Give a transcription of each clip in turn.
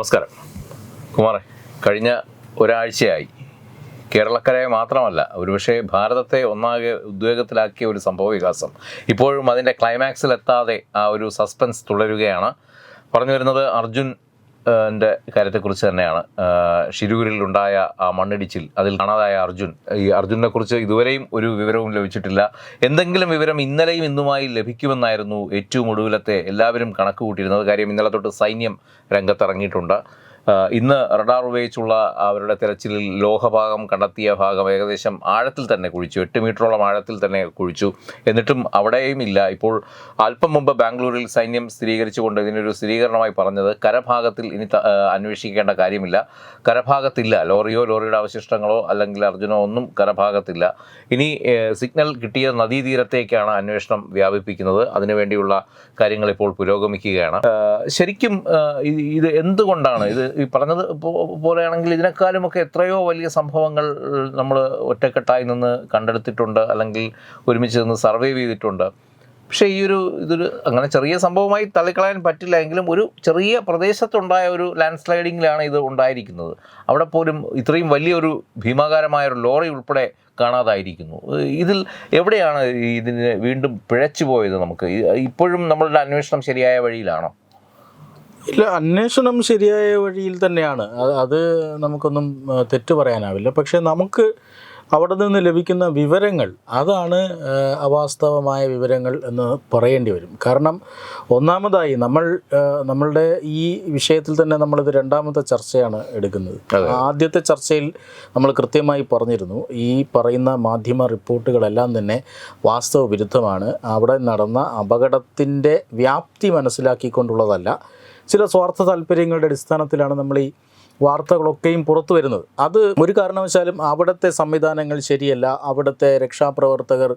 നമസ്കാരം. കുമാറെ കഴിഞ്ഞ ഒരാഴ്ചയായി. കേരളക്കരയെ മാത്രമല്ല ഒരുപക്ഷെ ഭാരതത്തെ ഒന്നാകെ ഉദ്വേഗത്തിലാക്കിയ ഒരു സംഭവ വികാസം ഇപ്പോഴും അതിന്റെ ക്ലൈമാക്സിലെത്താതെ ആ ഒരു സസ്പെൻസ് തുടരുകയാണ്. പറഞ്ഞു വരുന്നത് അർജുൻ ന്റെ കാര്യത്തെക്കുറിച്ച് തന്നെയാണ്. ഷിരൂരിലുണ്ടായ ആ മണ്ണിടിച്ചിൽ അതിൽ കാണാതായ അർജുൻ ഈ അർജുനെ കുറിച്ച് ഇതുവരെയും ഒരു വിവരവും ലഭിച്ചിട്ടില്ല. എന്തെങ്കിലും വിവരം ഇന്നലെയും ഇന്നുമായി ലഭിക്കുമെന്നായിരുന്നു ഏറ്റവും ഒടുവിലത്തെ എല്ലാവരും കണക്ക് കൂട്ടിയിരുന്നത് കാര്യം ഇന്നലെ തൊട്ട് സൈന്യം രംഗത്തിറങ്ങിയിട്ടുണ്ട്. ഇന്ന് റഡാർ ഉപയോഗിച്ചുള്ള അവരുടെ തിരച്ചിലിൽ ലോഹഭാഗം കണ്ടെത്തിയ ഭാഗം ഏകദേശം ആഴത്തിൽ തന്നെ കുഴിച്ചു എട്ട് മീറ്ററോളം ആഴത്തിൽ തന്നെ കുഴിച്ചു. എന്നിട്ടും അവിടെയും ഇല്ല. ഇപ്പോൾ അല്പം മുമ്പ് ബാംഗ്ലൂരിൽ സൈന്യം സ്ഥിരീകരിച്ചുകൊണ്ട് ഇതിനൊരു സ്ഥിരീകരണമായി പറഞ്ഞത് കരഭാഗത്തിൽ ഇനി അന്വേഷിക്കേണ്ട കാര്യമില്ല. കരഭാഗത്തില്ല. ലോറിയോ ലോറിയുടെ അവശിഷ്ടങ്ങളോ അല്ലെങ്കിൽ അർജുനോ ഒന്നും കരഭാഗത്തില്ല. ഇനി സിഗ്നൽ കിട്ടിയ നദീതീരത്തേക്കാണ് അന്വേഷണം വ്യാപിപ്പിക്കുന്നത്. അതിനുവേണ്ടിയുള്ള കാര്യങ്ങൾ ഇപ്പോൾ പുരോഗമിക്കുകയാണ്. ശരിക്കും ഇത് എന്തുകൊണ്ടാണ് ഇത് ഈ പറഞ്ഞത് പോലെയാണെങ്കിൽ ഇതിനേക്കാളുമൊക്കെ എത്രയോ വലിയ സംഭവങ്ങൾ നമ്മൾ ഒറ്റക്കെട്ടായി നിന്ന് കണ്ടെടുത്തിട്ടുണ്ട് അല്ലെങ്കിൽ ഒരുമിച്ച് നിന്ന് സർവൈവ് ചെയ്തിട്ടുണ്ട്. പക്ഷേ ഈ ഒരു ഇതൊരു അങ്ങനെ ചെറിയ സംഭവമായി തള്ളിക്കളയാൻ പറ്റില്ല എങ്കിലും ഒരു ചെറിയ പ്രദേശത്തുണ്ടായ ഒരു ലാൻഡ് സ്ലൈഡിങ്ങിലാണ് ഇത് ഉണ്ടായിരിക്കുന്നത്. അവിടെ പോലും ഇത്രയും വലിയൊരു ഭീമാകാരമായ ഒരു ലോറി ഉൾപ്പെടെ കാണാതായിരിക്കുന്നു. ഇതിൽ എവിടെയാണ് ഇതിന് വീണ്ടും പിഴച്ചു പോയത് നമുക്ക്? ഇപ്പോഴും നമ്മളുടെ അന്വേഷണം ശരിയായ വഴിയിലാണോ? ഇല്ല അന്വേഷണം ശരിയായ വഴിയിൽ തന്നെയാണ്. അത് നമുക്കൊന്നും തെറ്റു പറയാനാവില്ല. പക്ഷേ നമുക്ക് അവിടെ നിന്ന് ലഭിക്കുന്ന വിവരങ്ങൾ അതാണ് അവാസ്തവമായ വിവരങ്ങൾ എന്ന് പറയേണ്ടി വരും. കാരണം ഒന്നാമതായി നമ്മൾ നമ്മളുടെ ഈ വിഷയത്തിൽ തന്നെ നമ്മളിത് രണ്ടാമത്തെ ചർച്ചയാണ് എടുക്കുന്നത്. ആദ്യത്തെ ചർച്ചയിൽ നമ്മൾ കൃത്യമായി പറഞ്ഞിരുന്നു ഈ പറയുന്ന മാധ്യമ റിപ്പോർട്ടുകളെല്ലാം തന്നെ വാസ്തവ വിരുദ്ധമാണ്. അവിടെ നടന്ന അപകടത്തിന്റെ വ്യാപ്തി മനസ്സിലാക്കിക്കൊണ്ടുള്ളതല്ല ചില സ്വാർത്ഥ താല്പര്യങ്ങളുടെ അടിസ്ഥാനത്തിലാണ് നമ്മൾ ഈ വാർത്തകളൊക്കെയും പുറത്തു വരുന്നത്. അത് ഒരു കാരണവശാലും അവിടുത്തെ സംവിധാനങ്ങൾ ശരിയല്ല. അവിടുത്തെ രക്ഷാപ്രവർത്തകർ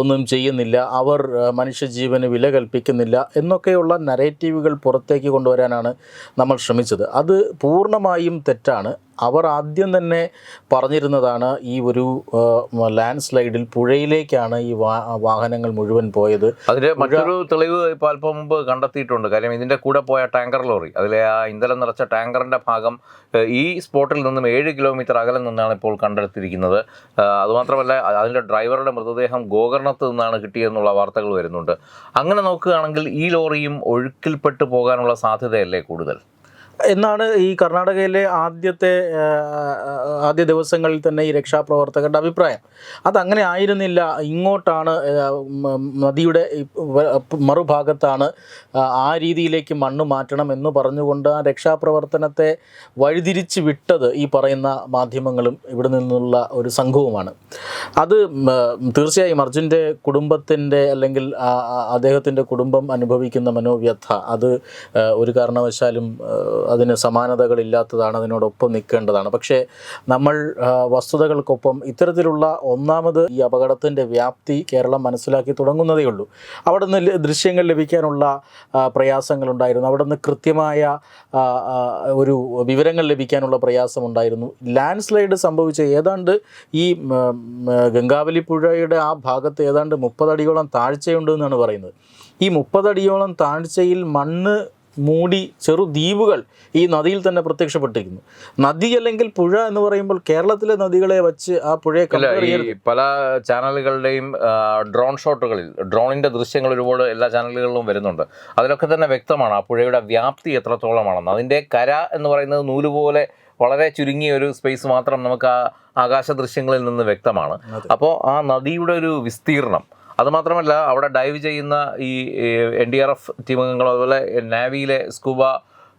ഒന്നും ചെയ്യുന്നില്ല. അവർ മനുഷ്യജീവന് വില കൽപ്പിക്കുന്നില്ല എന്നൊക്കെയുള്ള നരേറ്റീവുകൾ പുറത്തേക്ക് കൊണ്ടുവരാനാണ് നമ്മൾ ശ്രമിച്ചത്. അത് പൂർണമായും തെറ്റാണ്. അവർ ആദ്യം തന്നെ പറഞ്ഞിരുന്നതാണ് ഈ ഒരു ലാൻഡ് സ്ലൈഡിൽ പുഴയിലേക്കാണ് ഈ വാഹനങ്ങൾ മുഴുവൻ പോയത്. അതിന്റെ മറ്റൊരു തെളിവ് ഇപ്പോൾ അല്പം മുമ്പ് കണ്ടെത്തിയിട്ടുണ്ട്. കാര്യം ഇതിന്റെ കൂടെ പോയ ടാങ്കർ ലോറി. അതിലെ ആ ഇന്ധനം നിറച്ച ടാങ്കറിന്റെ ഭാഗം ഈ സ്പോട്ടിൽ നിന്നും ഏഴ് കിലോമീറ്റർ അകലെ നിന്നാണ് ഇപ്പോൾ കണ്ടെടുത്തിരിക്കുന്നത്. അതുമാത്രമല്ല അതിന്റെ ഡ്രൈവറുടെ മൃതദേഹം ഗോകർണത്ത് നിന്നാണ് കിട്ടിയെന്നുള്ള വാർത്തകൾ വരുന്നുണ്ട്. അങ്ങനെ നോക്കുകയാണെങ്കിൽ ഈ ലോറിയും ഒഴുക്കിൽപ്പെട്ടു പോകാനുള്ള സാധ്യതയല്ലേ കൂടുതൽ? എന്നാണ് ഈ കർണാടകയിലെ ആദ്യത്തെ ആദ്യ ദിവസങ്ങളിൽ തന്നെ ഈ രക്ഷാപ്രവർത്തകരുടെ അഭിപ്രായം. അതങ്ങനെ ആയിരുന്നില്ല. ഇങ്ങോട്ടാണ് നദിയുടെ മറുഭാഗത്താണ് ആ, രീതിയിലേക്ക് മണ്ണ് മാറ്റണം എന്ന് പറഞ്ഞുകൊണ്ട് ആ രക്ഷാപ്രവർത്തനത്തെ വഴിതിരിച്ച് വിട്ടത് ഈ പറയുന്ന മാധ്യമങ്ങളും ഇവിടെ നിന്നുള്ള ഒരു സംഘവുമാണ്. അത് തീർച്ചയായും അർജുന്റെ കുടുംബത്തിന്റെ അല്ലെങ്കിൽ അദ്ദേഹത്തിന്റെ കുടുംബം അനുഭവിക്കുന്ന മനോവ്യഥ അത് ഒരു കാരണവശാലും അതിന് സമാനതകളില്ലാത്തതാണ് അതിനോടൊപ്പം നിൽക്കേണ്ടതാണ്. പക്ഷേ നമ്മൾ വസ്തുതകൾക്കൊപ്പം ഇത്തരത്തിലുള്ള ഒന്നാമത് ഈ അപകടത്തിന്റെ വ്യാപ്തി കേരളം മനസ്സിലാക്കി തുടങ്ങുന്നതേ ഉള്ളൂ. അവിടെ നിന്ന് ദൃശ്യങ്ങൾ ലഭിക്കാനുള്ള പ്രയാസങ്ങളുണ്ടായിരുന്നു. അവിടെ നിന്ന് കൃത്യമായ ഒരു വിവരങ്ങൾ ലഭിക്കാനുള്ള പ്രയാസമുണ്ടായിരുന്നു. ലാൻഡ് സ്ലൈഡ് സംഭവിച്ച ഏതാണ്ട് ഈ ഗംഗാവലി പുഴയുടെ ആ ഭാഗത്ത് ഏതാണ്ട് മുപ്പതടിയോളം താഴ്ചയുണ്ട് എന്നാണ് പറയുന്നത്. ഈ മുപ്പതടിയോളം താഴ്ചയിൽ മണ്ണ് മൂടി ചെറു ദ്വീപുകൾ ഈ നദിയിൽ തന്നെ പ്രത്യക്ഷപ്പെട്ടിരിക്കുന്നു. നദി അല്ലെങ്കിൽ പുഴ എന്ന് പറയുമ്പോൾ കേരളത്തിലെ നദികളെ വച്ച് ആ പുഴയെ പല ചാനലുകളുടെയും ഡ്രോൺ ഷോട്ടുകളിൽ ഡ്രോണിന്റെ ദൃശ്യങ്ങൾ ഒരുപാട് എല്ലാ ചാനലുകളിലും വരുന്നുണ്ട്. അതിലൊക്കെ തന്നെ വ്യക്തമാണ് ആ പുഴയുടെ വ്യാപ്തി എത്രത്തോളമാണെന്ന് അതിന്റെ കര എന്ന് പറയുന്നത് നൂലുപോലെ വളരെ ചുരുങ്ങിയ ഒരു സ്പേസ് മാത്രം നമുക്ക് ആ ആകാശ ദൃശ്യങ്ങളിൽ നിന്ന് വ്യക്തമാണ്. അപ്പോൾ ആ നദിയുടെ ഒരു വിസ്തീർണം അതുമാത്രമല്ല അവിടെ ഡൈവ് ചെയ്യുന്ന ഈ എൻ ഡി ആർ എഫ് ടീമംഗങ്ങളും അതുപോലെ നാവിയിലെ സ്കൂബ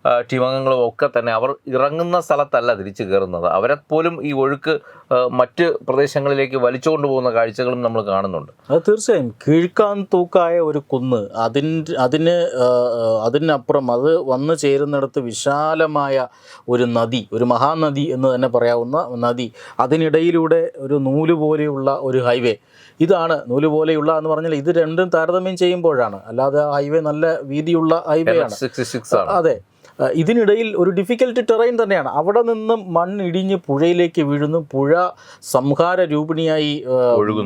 ടീമംഗങ്ങളും ഒക്കെ തന്നെ അവർ ഇറങ്ങുന്ന സ്ഥലത്തല്ല തിരിച്ചു കയറുന്നത്. അവരെ പോലും ഈ ഒഴുക്ക് മറ്റ് പ്രദേശങ്ങളിലേക്ക് വലിച്ചുകൊണ്ട് പോകുന്ന കാഴ്ചകളും നമ്മൾ കാണുന്നുണ്ട്. അത് തീർച്ചയായും. കീഴ്ക്കാൻ തൂക്കായ ഒരു കുന്ന് അതിന് അതിന് അതിനപ്പുറം അത് വന്നു ചേരുന്നിടത്ത് വിശാലമായ ഒരു നദി ഒരു മഹാനദി എന്ന് തന്നെ പറയാവുന്ന നദി അതിനിടയിലൂടെ ഒരു നൂൽ പോലെയുള്ള ഒരു ഹൈവേ. ഇതാണ് നൂൽ പോലെയുള്ള എന്ന് പറഞ്ഞാൽ ഇത് രണ്ടും താരതമ്യം ചെയ്യുമ്പോഴാണ്. അല്ലാതെ ആ ഹൈവേ നല്ല വീതിയുള്ള ഹൈവേ ആണ്. ആണ്. അതെ. ഇതിനിടയിൽ ഒരു ഡിഫിക്കൽട്ട് ടെറൈൻ തന്നെയാണ്. അവിടെ നിന്നും മണ്ണിടിഞ്ഞ് പുഴയിലേക്ക് വീഴുന്നു. പുഴ സംഹാര രൂപിണിയായി.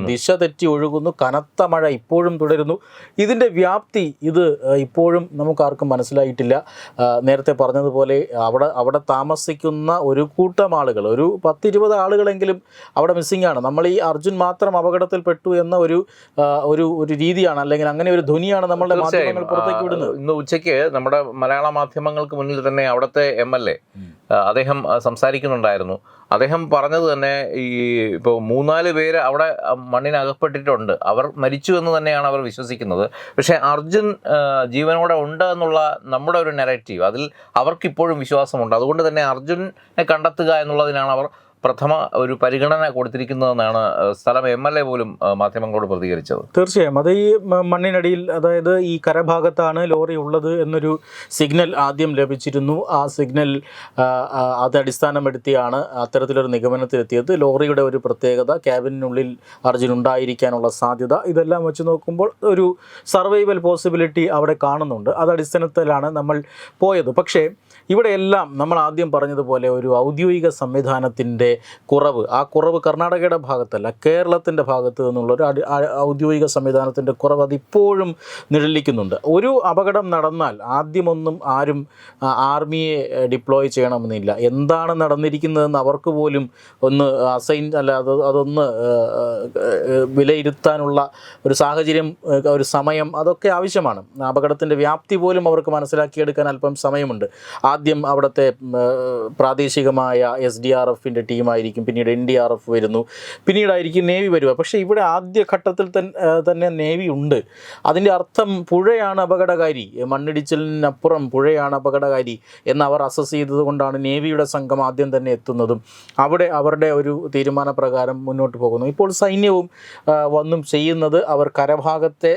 ദിശ തെറ്റി ഒഴുകുന്നു. കനത്ത മഴ ഇപ്പോഴും തുടരുന്നു. ഇതിന്റെ വ്യാപ്തി ഇത് ഇപ്പോഴും നമുക്കാർക്കും മനസ്സിലായിട്ടില്ല. നേരത്തെ പറഞ്ഞതുപോലെ അവിടെ അവിടെ താമസിക്കുന്ന ഒരു കൂട്ടം ആളുകൾ ഒരു പത്തിരുപത് ആളുകളെങ്കിലും അവിടെ മിസ്സിംഗ് ആണ്. നമ്മൾ ഈ അർജുൻ മാത്രം അപകടത്തിൽപ്പെട്ടു എന്ന ഒരു ഒരു ഒരു രീതിയാണ്. അല്ലെങ്കിൽ അങ്ങനെ ഒരു ധ്വനിയാണ് നമ്മളുടെ മാധ്യമങ്ങൾ പുറത്തേക്ക് വിടുന്നത്. ഇന്ന് ഉച്ചയ്ക്ക് നമ്മുടെ മലയാള മാധ്യമങ്ങൾക്ക് മുന്നിൽ തന്നെ അവിടുത്തെ എം എൽ എ അദ്ദേഹം സംസാരിക്കുന്നുണ്ടായിരുന്നു. അദ്ദേഹം പറഞ്ഞത് തന്നെ ഈ ഇപ്പോൾ മൂന്നാൽ പേര് അവിടെ മണ്ണിനകപ്പെട്ടിട്ടുണ്ട്. അവർ മരിച്ചു എന്ന് തന്നെയാണ് അവർ വിശ്വസിക്കുന്നത്. പക്ഷേ അർജുൻ ജീവനോടെ ഉണ്ട് എന്നുള്ള നമ്മുടെ ഒരു നെറേറ്റീവ് അതിൽ അവർക്കിപ്പോഴും വിശ്വാസമുണ്ട്. അതുകൊണ്ട് തന്നെ അർജുനെ കണ്ടെത്തുക എന്നുള്ളതിനാണ് അവർ പ്രഥമ ഒരു പരിഗണന കൊടുത്തിരിക്കുന്നതെന്നാണ് സ്ഥലം എം എൽ എ പോലും മാധ്യമങ്ങളോട് പ്രതികരിച്ചത്. തീർച്ചയായും. അത് ഈ മണ്ണിനടിയിൽ അതായത് ഈ കരഭാഗത്താണ് ലോറി ഉള്ളത് എന്നൊരു സിഗ്നൽ ആദ്യം ലഭിച്ചിരുന്നു. ആ സിഗ്നൽ അത് അടിസ്ഥാനപ്പെടുത്തിയാണ് അത്തരത്തിലൊരു നിഗമനത്തിലെത്തിയത്. ലോറിയുടെ ഒരു പ്രത്യേകത ക്യാബിനുള്ളിൽ അർജുൻ ഉണ്ടായിരിക്കാനുള്ള സാധ്യത. ഇതെല്ലാം വെച്ച് നോക്കുമ്പോൾ ഒരു സർവൈവൽ പോസിബിലിറ്റി അവിടെ കാണുന്നുണ്ട്. അത് അടിസ്ഥാനത്തിലാണ് നമ്മൾ പോയത്. പക്ഷേ ഇവിടെയെല്ലാം നമ്മൾ ആദ്യം പറഞ്ഞതുപോലെ ഒരു ഔദ്യോഗിക സംവിധാനത്തിന്റെ കുറവ്. ആ കുറവ് കർണാടകയുടെ ഭാഗത്തല്ല കേരളത്തിന്റെ ഭാഗത്ത് നിന്നുള്ള ഒരു അടി- ആ- ഔദ്യോഗിക സംവിധാനത്തിന്റെ കുറവ് അതിപ്പോഴും നിഴലിക്കുന്നുണ്ട്. ഒരു അപകടം നടന്നാൽ ആദ്യമൊന്നും ആരും ആർമിയെ ഡിപ്ലോയ് ചെയ്യണമെന്നില്ല. എന്താണ് നടന്നിരിക്കുന്നതെന്ന് അവർക്ക് പോലും ഒന്ന് അസൈൻ അല്ല അത് അതൊന്ന് ആ, ആ, വിലയിരുത്താനുള്ള ഒരു സാഹചര്യം ഒരു സമയം അതൊക്കെ ആവശ്യമാണ്. അപകടത്തിന്റെ വ്യാപ്തി പോലും അവർക്ക് മനസ്സിലാക്കിയെടുക്കാൻ അല്പം സമയമുണ്ട്. ആദ്യം അവിടുത്തെ പ്രാദേശികമായ എസ് ഡി ആർ എഫിന്റെ ടീമായിരിക്കും. പിന്നീട് എൻ ഡി ആർ എഫ് വരുന്നു. പിന്നീടായിരിക്കും നേവി വരിക. പക്ഷേ ഇവിടെ ആദ്യ ഘട്ടത്തിൽ തന്നെ നേവി ഉണ്ട്. അതിന്റെ അർത്ഥം പുഴയാണ് അപകടകാരി. മണ്ണിടിച്ചിലിനപ്പുറം പുഴയാണ് അപകടകാരി എന്ന് അവർ അസസ് ചെയ്തതുകൊണ്ടാണ് നേവിയുടെ സംഘം ആദ്യം തന്നെ എത്തുന്നതും. അവിടെ അവരുടെ ഒരു തീരുമാനപ്രകാരം മുന്നോട്ട് പോകുന്നു. ഇപ്പോൾ സൈന്യവും വന്നും ചെയ്യുന്നത് അവർ കരഭാഗത്തെ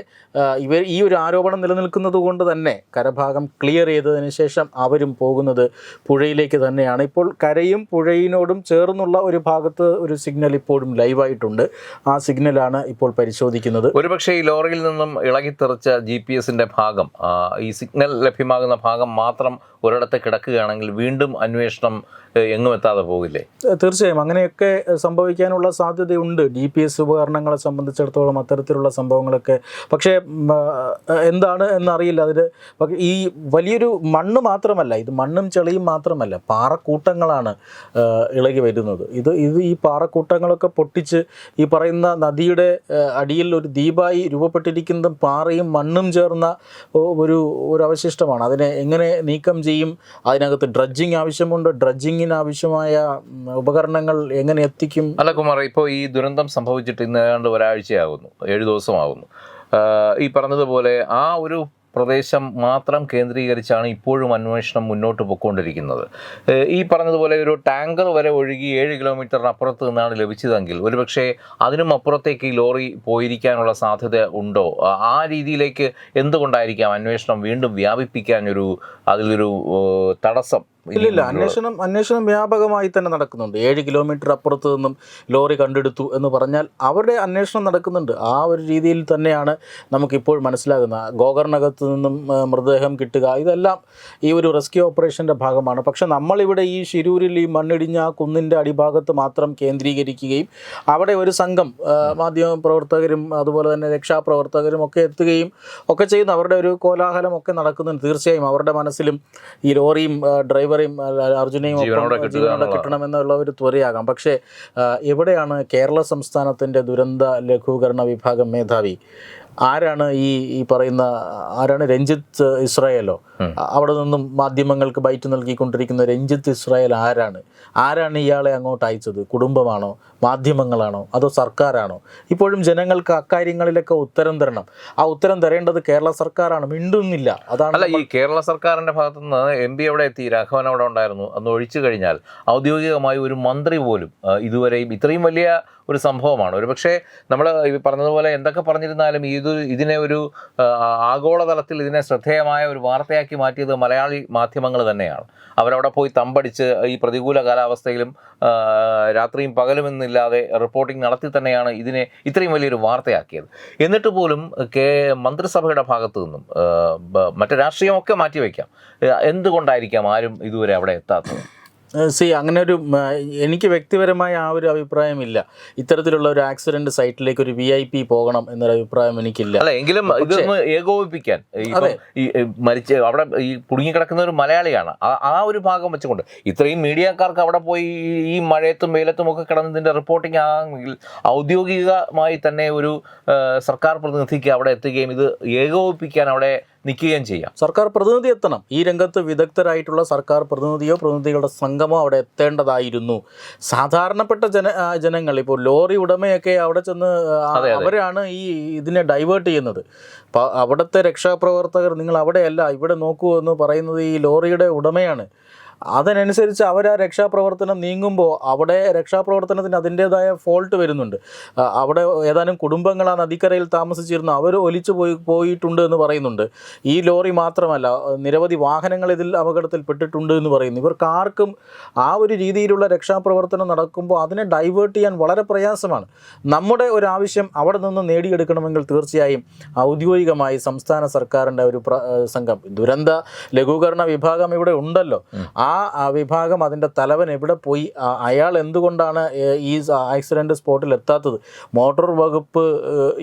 ഇവർ ഈ ഒരു ആരോപണം നിലനിൽക്കുന്നത് കൊണ്ട് തന്നെ കരഭാഗം ക്ലിയർ ചെയ്തതിന് ശേഷം അവരും പോകുന്നത് പുഴയിലേക്ക് തന്നെയാണ്. ഇപ്പോൾ കരയും പുഴയിനോടും ചേർന്നുള്ള ഒരു ഭാഗത്ത് ഒരു സിഗ്നൽ ഇപ്പോഴും ലൈവായിട്ടുണ്ട് ആ സിഗ്നലാണ് ഇപ്പോൾ പരിശോധിക്കുന്നത്. ഒരുപക്ഷെ ഈ ലോറിയിൽ നിന്നും ഇളകിത്തെറിച്ച ജി പി എസിന്റെ ഭാഗം ഈ സിഗ്നൽ ലഭ്യമാകുന്ന ഭാഗം മാത്രം ഒരിടത്ത് കിടക്കുകയാണെങ്കിൽ വീണ്ടും അന്വേഷണം എങ്ങും എത്താതെ പോകില്ലേ തീർച്ചയായും. അങ്ങനെയൊക്കെ സംഭവിക്കാനുള്ള സാധ്യതയുണ്ട്. ഡി പി എസ് ഉപകരണങ്ങളെ സംബന്ധിച്ചിടത്തോളം അത്തരത്തിലുള്ള സംഭവങ്ങളൊക്കെ. പക്ഷേ എന്താണ് എന്നറിയില്ല. അതിൽ ഈ വലിയൊരു മണ്ണ് മാത്രമല്ല ഇത് മണ്ണും ചെളിയും മാത്രമല്ല പാറക്കൂട്ടങ്ങളാണ് ഇളകി വരുന്നത്. ഇത് ഇത് ഈ പാറക്കൂട്ടങ്ങളൊക്കെ പൊട്ടിച്ച് ഈ പറയുന്ന നദിയുടെ അടിയിൽ ഒരു ദ്വീപായി രൂപപ്പെട്ടിരിക്കുന്ന പാറയും മണ്ണും ചേർന്ന ഒരു ഒരു അവശിഷ്ടമാണ്. അതിനെ എങ്ങനെ നീക്കം ചെയ്യും? അതിനകത്ത് ഡ്രഡ്ജിങ് ആവശ്യമുണ്ട്. ഡ്രഡ്ജിങ്ങിന് ആവശ്യമായ ഉപകരണങ്ങൾ എങ്ങനെ എത്തിക്കും? അല്ല കുമാർ ഇപ്പോൾ ഈ ദുരന്തം സംഭവിച്ചിട്ട് ഇന്ന് ഏതാണ്ട് ഒരാഴ്ചയാകുന്നു ഏഴ് ദിവസമാകുന്നു ഈ പറഞ്ഞതുപോലെ ആ ഒരു പ്രദേശം മാത്രം കേന്ദ്രീകരിച്ചാണ് ഇപ്പോഴും അന്വേഷണം മുന്നോട്ട് പോയിക്കൊണ്ടിരിക്കുന്നത് ഈ പറഞ്ഞതുപോലെ ഒരു ടാങ്കർ വരെ ഒഴുകി ഏഴ് കിലോമീറ്ററിനപ്പുറത്ത് നിന്നാണ് ലഭിച്ചതെങ്കിൽ ഒരുപക്ഷെ അതിനും അപ്പുറത്തേക്ക് ഈ ലോറി പോയിരിക്കാനുള്ള സാധ്യത ഉണ്ടോ? ആ- രീതിയിലേക്ക് എന്തുകൊണ്ടായിരിക്കാം അന്വേഷണം വീണ്ടും വ്യാപിപ്പിക്കാൻ ഒരു അതിലൊരു തടസ്സം? ഇല്ലില്ല? അന്വേഷണം അന്വേഷണം വ്യാപകമായി തന്നെ നടക്കുന്നുണ്ട്. ഏഴ് കിലോമീറ്റർ അപ്പുറത്ത് നിന്നും ലോറി കണ്ടെടുത്തു എന്ന് പറഞ്ഞാൽ അവരുടെ അന്വേഷണം നടക്കുന്നുണ്ട്. ആ ഒരു രീതിയിൽ തന്നെയാണ് നമുക്കിപ്പോൾ മനസ്സിലാകുന്ന ഗോകർണകത്ത് നിന്നും മൃതദേഹം കിട്ടുക ഇതെല്ലാം ഈ ഒരു റെസ്ക്യൂ ഓപ്പറേഷന്റെ ഭാഗമാണ്. പക്ഷെ നമ്മളിവിടെ ഈ ശിരൂരിൽ ഈ മണ്ണിടിഞ്ഞ ആ കുന്നിന്റെ അടിഭാഗത്ത് മാത്രം കേന്ദ്രീകരിക്കുകയും അവിടെ ഒരു സംഘം മാധ്യമ പ്രവർത്തകരും അതുപോലെ തന്നെ രക്ഷാപ്രവർത്തകരും ഒക്കെ എത്തുകയും ഒക്കെ ചെയ്യുന്ന അവരുടെ ഒരു കോലാഹലം ഒക്കെ നടക്കുന്നുണ്ട്. തീർച്ചയായും അവരുടെ മനസ്സിലും ഈ ലോറിയും ആ, ആ, അർജുനെയും ജീവനോടെ കിട്ടണം എന്നുള്ള ഒരു ത്വരയാകാം. പക്ഷേ എവിടെയാണ് കേരള സംസ്ഥാനത്തിന്റെ ദുരന്ത ലഘൂകരണ വിഭാഗം മേധാവി? ആരാണ് ഈ ഈ പറയുന്ന ആരാണ് രഞ്ജിത്ത് ഇസ്രായേലോ. അവിടെ നിന്നും മാധ്യമങ്ങൾക്ക് ബൈറ്റ് നൽകിക്കൊണ്ടിരിക്കുന്ന രഞ്ജിത്ത് ഇസ്രായേൽ ആരാണ്? ആരാണ് ഇയാളെ അങ്ങോട്ട് അയച്ചത്? കുടുംബമാണോ? മാധ്യമങ്ങളാണോ? അതോ സർക്കാരാണോ? ഇപ്പോഴും ജനങ്ങൾക്ക് അക്കാര്യങ്ങളിലൊക്കെ ഉത്തരം തരണം. ആ ഉത്തരം തരേണ്ടത് കേരള സർക്കാരാണ്. മിണ്ടുന്നില്ല. അതാണ് അല്ല ഈ കേരള സർക്കാരിന്റെ ഭാഗത്തു നിന്ന് എം പി അവിടെ എത്തി? രാഘവൻ അവിടെ ഉണ്ടായിരുന്നു. അന്ന് ഒഴിച്ചു കഴിഞ്ഞാൽ ഔദ്യോഗികമായി ഒരു മന്ത്രി പോലും ഇതുവരെയും ഇത്രയും വലിയ ഒരു സംഭവമാണ്. ഒരു പക്ഷേ നമ്മൾ പറഞ്ഞതുപോലെ എന്തൊക്കെ പറഞ്ഞിരുന്നാലും ഇത് ഇതിനെ ഒരു ആഗോളതലത്തിൽ ഇതിനെ ശ്രദ്ധേയമായ ഒരു വാർത്തയാക്കി മാറ്റിയത് മലയാളി മാധ്യമങ്ങൾ തന്നെയാണ്. അവരവിടെ പോയി തമ്പടിച്ച് ഈ പ്രതികൂല കാലാവസ്ഥയിലും രാത്രിയും പകലുമെന്നില്ലാതെ റിപ്പോർട്ടിംഗ് നടത്തി തന്നെയാണ് ഇതിനെ ഇത്രയും വലിയൊരു വാർത്തയാക്കിയത്. എന്നിട്ട് പോലും കേ മന്ത്രിസഭയുടെ ഭാഗത്തു നിന്നും മറ്റു രാഷ്ട്രീയമൊക്കെ മാറ്റിവെക്കാം. എന്തുകൊണ്ടായിരിക്കാം ആരും ഇതുവരെ അവിടെ എത്താത്തത്? സി അങ്ങനെ ഒരു എനിക്ക് വ്യക്തിപരമായ ആ ഒരു അഭിപ്രായമില്ല. ഇത്തരത്തിലുള്ള ഒരു ആക്സിഡന്റ് സൈറ്റിലേക്ക് ഒരു വി ഐ പി പോകണം എന്നൊരു അഭിപ്രായം എനിക്കില്ല. അല്ല എങ്കിലും ഇതൊന്ന് ഏകോപിപ്പിക്കാൻ. മരിച്ച് അവിടെ ഈ കുടുങ്ങിക്കിടക്കുന്ന ഒരു മലയാളിയാണ്. ആ- ഒരു ഭാഗം വെച്ചുകൊണ്ട്. ഇത്രയും മീഡിയക്കാർക്ക് അവിടെ പോയി ഈ- ഈ മഴയത്തും വെയിലത്തും ഒക്കെ കിടന്നതിന്റെ റിപ്പോർട്ടിംഗ് ആണെങ്കിൽ ഔദ്യോഗികമായി തന്നെ ഒരു സർക്കാർ പ്രതിനിധിക്ക് അവിടെ എത്തുകയും ഇത് ഏകോപിപ്പിക്കാൻ അവിടെ നിൽക്കുകയും ചെയ്യാം. സർക്കാർ പ്രതിനിധി എത്തണം. ഈ രംഗത്ത് വിദഗ്ധരായിട്ടുള്ള സർക്കാർ പ്രതിനിധിയോ പ്രതിനിധികളുടെ സംഘമോ അവിടെ എത്തേണ്ടതായിരുന്നു. സാധാരണപ്പെട്ട ജന ജനങ്ങൾ ഇപ്പോൾ ലോറി ഉടമയൊക്കെ അവിടെ ചെന്ന്. അവരാണ് ഈ ഇതിനെ ഡൈവേർട്ട് ചെയ്യുന്നത്. അവിടുത്തെ രക്ഷാപ്രവർത്തകർ നിങ്ങൾ അവിടെയല്ല ഇവിടെ നോക്കൂ എന്ന് പറയുന്നത് ഈ ലോറിയുടെ ഉടമയാണ്. അതിനനുസരിച്ച് അവർ ആ രക്ഷാപ്രവർത്തനം നീങ്ങുമ്പോൾ അവിടെ രക്ഷാപ്രവർത്തനത്തിന് അതിന്റേതായ ഫോൾട്ട് വരുന്നുണ്ട്. അവിടെ ഏതാനും കുടുംബങ്ങൾ ആ നദിക്കരയിൽ താമസിച്ചിരുന്നു അവർ ഒലിച്ചു പോയി പോയിട്ടുണ്ട് എന്ന് പറയുന്നുണ്ട്. ഈ ലോറി മാത്രമല്ല നിരവധി വാഹനങ്ങൾ ഇതിൽ അപകടത്തിൽ പെട്ടിട്ടുണ്ട് എന്ന് പറയുന്നു. ഇവർക്ക് ആർക്കും ആ ഒരു രീതിയിലുള്ള രക്ഷാപ്രവർത്തനം നടക്കുമ്പോൾ അതിനെ ഡൈവേർട്ട് ചെയ്യാൻ വളരെ പ്രയാസമാണ്. നമ്മുടെ ഒരു ആവശ്യം അവിടെ നിന്ന് നേടിയെടുക്കണമെങ്കിൽ തീർച്ചയായും ഔദ്യോഗികമായി സംസ്ഥാന സർക്കാരിന്റെ ഒരു സംഘം. ദുരന്ത ലഘൂകരണ വിഭാഗം ഇവിടെ ഉണ്ടല്ലോ. ആ ആ വിഭാഗം അതിന്റെ തലവൻ എവിടെ പോയി? അയാൾ എന്തുകൊണ്ടാണ് ഈ ആക്സിഡന്റ് സ്പോട്ടിൽ എത്താത്തത്? മോട്ടോർ വകുപ്പ്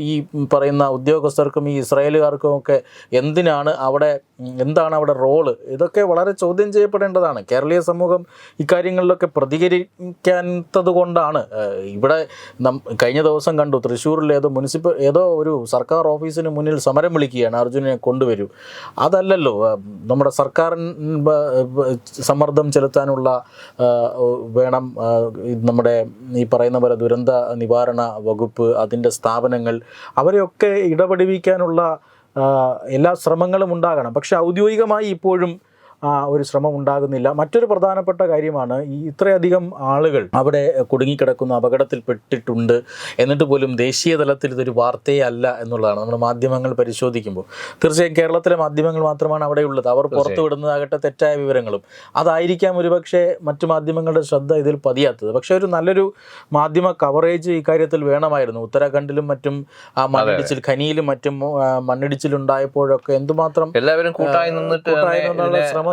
ഈ പറയുന്ന ഉദ്യോഗസ്ഥർക്കും ഈ ഇസ്രായേലുകാർക്കും ഒക്കെ എന്തിനാണ് അവിടെ എന്താണ് അവിടെ റോൾ? ഇതൊക്കെ വളരെ ചോദ്യം ചെയ്യപ്പെടേണ്ടതാണ്. കേരളീയ സമൂഹം ഇക്കാര്യങ്ങളിലൊക്കെ പ്രതികരിക്കാത്തത് കൊണ്ടാണ്. ഇവിടെ നം കഴിഞ്ഞ ദിവസം കണ്ടു തൃശ്ശൂരിൽ ഏതോ മുനിസിപ്പൽ ഏതോ ഒരു സർക്കാർ ഓഫീസിന് മുന്നിൽ സമരം വിളിക്കുകയാണ് അർജുനെ കൊണ്ടുവരൂ. അതല്ലല്ലോ നമ്മുടെ സർക്കാരിൻ സമ്മർദ്ദം ചെലുത്താനുള്ള വേണം നമ്മുടെ ഈ പറയുന്ന പോലെ ദുരന്ത നിവാരണ വകുപ്പ് അതിന്റെ സ്ഥാപനങ്ങൾ അവരെയൊക്കെ ഇടപെടുവിക്കാനുള്ള എല്ലാ ശ്രമങ്ങളും ഉണ്ടാകണം. പക്ഷെ ഔദ്യോഗികമായി ഇപ്പോഴും ആ, ഒരു ശ്രമം ഉണ്ടാകുന്നില്ല. മറ്റൊരു പ്രധാനപ്പെട്ട കാര്യമാണ് ഈ ഇത്രയധികം ആളുകൾ അവിടെ കുടുങ്ങിക്കിടക്കുന്ന അപകടത്തിൽപ്പെട്ടിട്ടുണ്ട് എന്നിട്ട് പോലും ദേശീയ തലത്തിൽ ഇതൊരു വാർത്തയേ അല്ല എന്നുള്ളതാണ്. നമ്മുടെ മാധ്യമങ്ങൾ പരിശോധിക്കുമ്പോൾ. തീർച്ചയായും കേരളത്തിലെ മാധ്യമങ്ങൾ മാത്രമാണ് അവിടെ ഉള്ളത് അവർ പുറത്തു വിടുന്നതാകട്ടെ തെറ്റായ വിവരങ്ങളും. അതായിരിക്കാം ഒരുപക്ഷെ മറ്റു മാധ്യമങ്ങളുടെ ശ്രദ്ധ ഇതിൽ പതിയാത്തത്. പക്ഷേ ഒരു നല്ലൊരു മാധ്യമ കവറേജ് ഇക്കാര്യത്തിൽ വേണമായിരുന്നു. ഉത്തരാഖണ്ഡിലും മറ്റും ആ മണ്ണിടിച്ചിൽ ഖനിയിലും മറ്റും മണ്ണിടിച്ചിലുണ്ടായപ്പോഴൊക്കെ എന്തുമാത്രം എല്ലാവരും കൂട്ടായി നിന്നിട്ട് കൂട്ടായി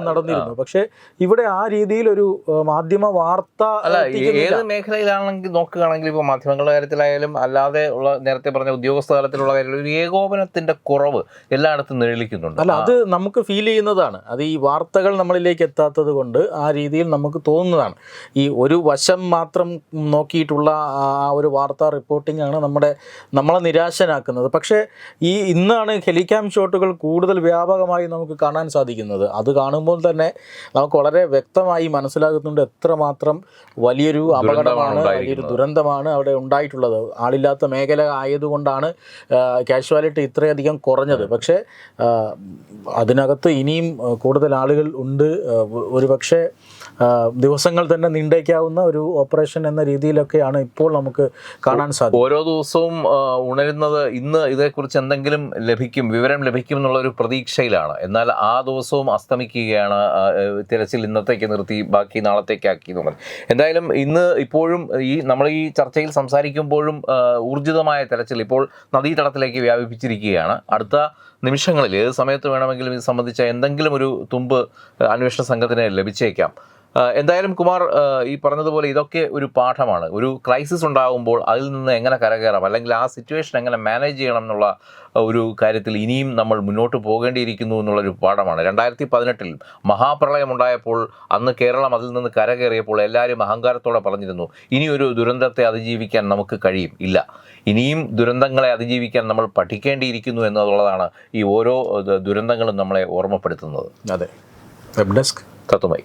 ശ്രമം നടന്നിരുന്നു. പക്ഷേ ഇവിടെ ആ രീതിയിൽ ഒരു മാധ്യമ വാർത്ത അല്ല. ഏത് മേഖലയിലാണെങ്കിൽ നോക്കുകയാണെങ്കിൽ ഇപ്പോൾ മാധ്യമങ്ങളുടെ കാര്യത്തിലായാലും അല്ലാതെ ഉള്ള നേരത്തെ പറഞ്ഞ ഉദ്യോഗസ്ഥ തലത്തിലുള്ള കാര്യത്തിൽ ഒരു ഏകോപനത്തിന്റെ കുറവ് എല്ലായിടത്തും നിഴലിക്കുന്നുണ്ട്. അല്ല അത് നമുക്ക് ഫീൽ ചെയ്യുന്നതാണ്. അത് ഈ വാർത്തകൾ നമ്മളിലേക്ക് എത്താത്തത് കൊണ്ട് ആ രീതിയിൽ നമുക്ക് തോന്നുന്നതാണ്. ഈ ഒരു വശം മാത്രം നോക്കിയിട്ടുള്ള ആ ഒരു വാർത്താ റിപ്പോർട്ടിംഗ് ആണ് നമ്മുടെ നമ്മളെ നിരാശനാക്കുന്നത്. പക്ഷേ ഈ ഇന്നാണ് ഹെലികാം ഷോട്ടുകൾ കൂടുതൽ വ്യാപകമായി നമുക്ക് കാണാൻ സാധിക്കുന്നത്. അത് കാണുമ്പോൾ തന്നെ നമുക്ക് വളരെ വ്യക്തമായി മനസ്സിലാകുന്നുണ്ട് എത്രമാത്രം വലിയൊരു അപകടമാണ് വലിയൊരു ദുരന്തമാണ് അവിടെ ഉണ്ടായിട്ടുള്ളത്. ആളില്ലാത്ത മേഖല ആയതുകൊണ്ടാണ് കാഷ്വാലിറ്റി ഇത്രയധികം കുറഞ്ഞത്. പക്ഷേ അതിനകത്ത് ഇനിയും കൂടുതൽ ആളുകൾ ഉണ്ട്. ഒരു പക്ഷേ ദിവസങ്ങൾ തന്നെ നീണ്ടേക്കാവുന്ന ഒരു ഓപ്പറേഷൻ എന്ന രീതിയിലൊക്കെയാണ് ഇപ്പോൾ നമുക്ക് കാണാൻ സാധിക്കും ഓരോ ദിവസവും ഉണരുന്നത് ഇന്ന് ഇതേക്കുറിച്ച് എന്തെങ്കിലും ലഭിക്കും വിവരം ലഭിക്കും എന്നുള്ള ഒരു പ്രതീക്ഷയിലാണ്. എന്നാൽ ആ ദിവസവും അസ്തമിക്കുകയാണ് തിരച്ചിൽ ഇന്നത്തേക്ക് നിർത്തി ബാക്കി നാളത്തേക്കാക്കി എന്ന് പറഞ്ഞു. എന്തായാലും ഇന്ന് ഇപ്പോഴും ഈ നമ്മൾ ഈ ചർച്ചയിൽ സംസാരിക്കുമ്പോഴും ഊർജിതമായ തിരച്ചിൽ ഇപ്പോൾ നദീതടത്തിലേക്ക് വ്യാപിപ്പിച്ചിരിക്കുകയാണ്. അടുത്ത നിമിഷങ്ങളിൽ ഏത് സമയത്ത് വേണമെങ്കിലും ഇത് സംബന്ധിച്ച എന്തെങ്കിലും ഒരു തുമ്പ് അന്വേഷണ സംഘത്തിന് ലഭിച്ചേക്കാം. എന്തായാലും കുമാർ ഈ പറഞ്ഞതുപോലെ ഇതൊക്കെ ഒരു പാഠമാണ്. ഒരു ക്രൈസിസ് ഉണ്ടാകുമ്പോൾ അതിൽ നിന്ന് എങ്ങനെ കരകയറാം? അല്ലെങ്കിൽ ആ സിറ്റുവേഷൻ എങ്ങനെ മാനേജ് ചെയ്യണം എന്നുള്ള ഒരു കാര്യത്തിൽ ഇനിയും നമ്മൾ മുന്നോട്ട് പോകേണ്ടിയിരിക്കുന്നു എന്നുള്ളൊരു പാഠമാണ്. രണ്ടായിരത്തി പതിനെട്ടിൽ മഹാപ്രളയം ഉണ്ടായപ്പോൾ അന്ന് കേരളം അതിൽ നിന്ന് കരകയറിയപ്പോൾ എല്ലാവരും അഹങ്കാരത്തോടെ പറഞ്ഞിരുന്നു ഇനിയൊരു ദുരന്തത്തെ അതിജീവിക്കാൻ നമുക്ക് കഴിയും. ഇല്ല. ഇനിയും ദുരന്തങ്ങളെ അതിജീവിക്കാൻ നമ്മൾ പഠിക്കേണ്ടിയിരിക്കുന്നു എന്നുള്ളതാണ് ഈ ഓരോ ദുരന്തങ്ങളും നമ്മളെ ഓർമ്മപ്പെടുത്തുന്നത്. അതെ. Web desk തത്വമായി